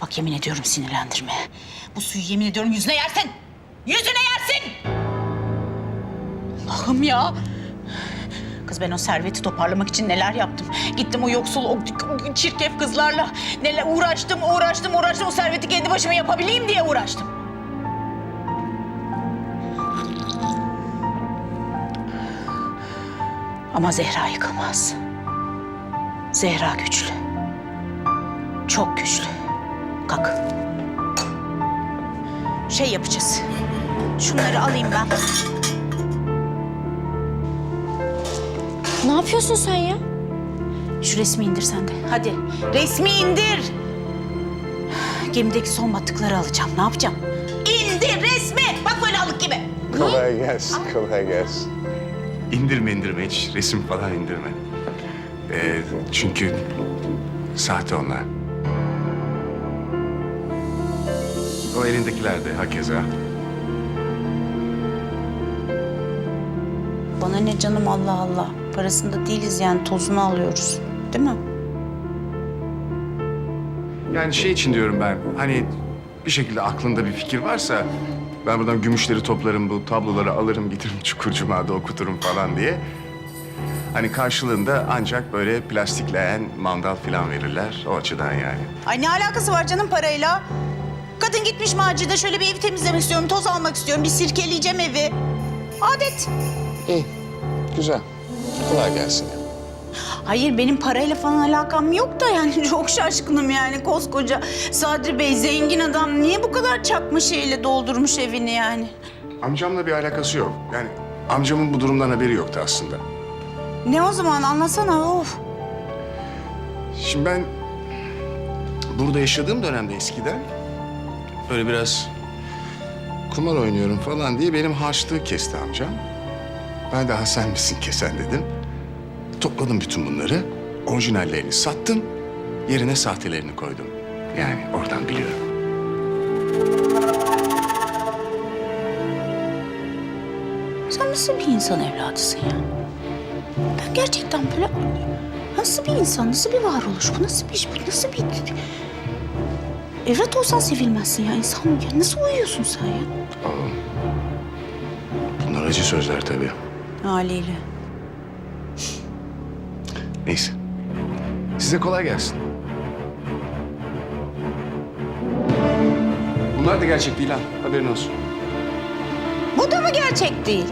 Bak yemin ediyorum sinirlendirme. Bu suyu yemin ediyorum yüzüne yersin. Yüzüne yersin. Allah'ım ya. Kız ben o serveti toparlamak için neler yaptım. Gittim o yoksul, o çirkef kızlarla neler uğraştım, uğraştım, uğraştım. O serveti kendi başıma yapabileyim diye uğraştım. Ama Zehra yıkılmaz. Zehra güçlü. Çok güçlü. Kalk. Şey yapacağız. Şunları alayım ben. Ne yapıyorsun sen ya? Şu resmi indir sen de. Hadi. Resmi indir. Gemideki son battıkları alacağım. Ne yapacağım? İndir resmi. Bak böyle alık gibi. Kolay gelsin, kolay gelsin. İndirme indirme hiç resim falan indirme. Ee, çünkü sahte onlar. O elindekiler de hakeza. Bana ne canım Allah Allah. Parasında değiliz yani tozunu alıyoruz. Değil mi? Yani şey için diyorum ben hani bir şekilde aklında bir fikir varsa ben buradan gümüşleri toplarım bu tabloları alırım getiririm Çukurcuma'da okuturum falan diye. Hani karşılığında ancak böyle plastikleyen mandal falan verirler o açıdan yani. Ay ne alakası var canım parayla? Kadın gitmiş macide şöyle bir ev temizlemek istiyorum, toz almak istiyorum. Bir sirkeleyeceğim evi. Adet. İyi, güzel. Kolay gelsin. ya. Hayır benim parayla falan alakam yok da yani çok şaşkınım yani koskoca Sadri Bey zengin adam niye bu kadar çakma şeyle doldurmuş evini yani? Amcamla bir alakası yok. Yani amcamın bu durumdan haberi yoktu aslında. Ne o zaman anlasana of. Şimdi ben burada yaşadığım dönemde eskiden böyle biraz kumar oynuyorum falan diye benim harçlığı kesti amcam. Ben daha sen misin kesen dedim. Topladım bütün bunları. Orijinallerini sattım. Yerine sahtelerini koydum. Yani oradan biliyorum. Sen nasıl bir insan evladısın ya? Ben gerçekten böyle nasıl bir insan, nasıl bir varoluş bu, nasıl bir iş, bu nasıl bir... Evlat olsan sevilmezsin ya insan ya. Nasıl uyuyorsun sen ya? Oğlum. Bunlar acı sözler tabii. Haliyle. Neyse. Size kolay gelsin. Bunlar da gerçek değil ha. Haberin olsun. Bu da mı gerçek değil?